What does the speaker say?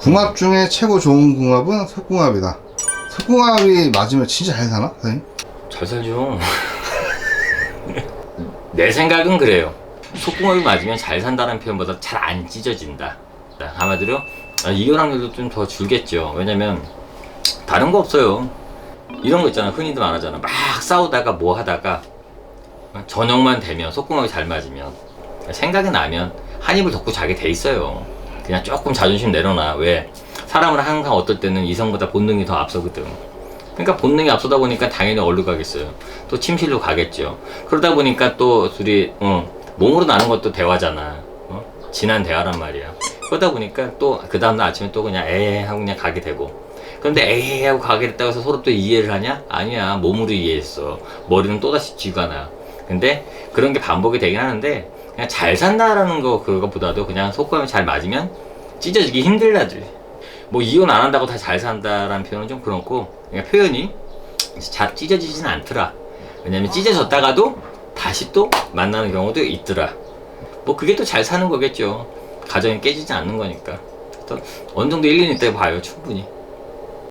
궁합 중에 최고 좋은 궁합은 속궁합이다. 속궁합이 맞으면 진짜 잘 사나? 선생님? 잘 살죠. 내 생각은 그래요. 속궁합이 맞으면 잘 산다는 표현보다 잘 안 찢어진다. 한마디로 아, 이혼 확률도 좀 더 줄겠죠. 왜냐면 다른 거 없어요. 이런 거 있잖아. 흔히들 말하잖아. 막 싸우다가 뭐 하다가 저녁만 되면 속궁합이 잘 맞으면 생각이 나면 한 입을 덮고 자게 돼 있어요. 그냥 조금 자존심 내려놔. 왜? 사람은 항상 어떨 때는 이성보다 본능이 더 앞서거든. 그러니까 본능이 앞서다 보니까 당연히 얼로 가겠어요. 또 침실로 가겠죠. 그러다 보니까 또 둘이 어, 몸으로 나는 것도 대화잖아. 어? 진한 대화란 말이야. 그러다 보니까 또 그 다음날 아침에 또 그냥 에이 하고 그냥 가게 되고. 그런데 에이 하고 가게 됐다고 해서 서로 또 이해를 하냐? 아니야. 몸으로 이해했어. 머리는 또다시 쥐가 나. 근데 그런 게 반복이 되긴 하는데 그냥 잘 산다라는 거 그거보다도 그냥 속감이 잘 맞으면 찢어지기 힘들다지. 뭐 이혼 안 한다고 다 잘 산다라는 표현은 좀 그렇고 그냥 표현이 잘 찢어지진 않더라. 왜냐면 찢어졌다가도 다시 또 만나는 경우도 있더라. 뭐 그게 또 잘 사는 거겠죠. 가정이 깨지지 않는 거니까. 또 어느 정도 1, 2년 때 봐요 충분히.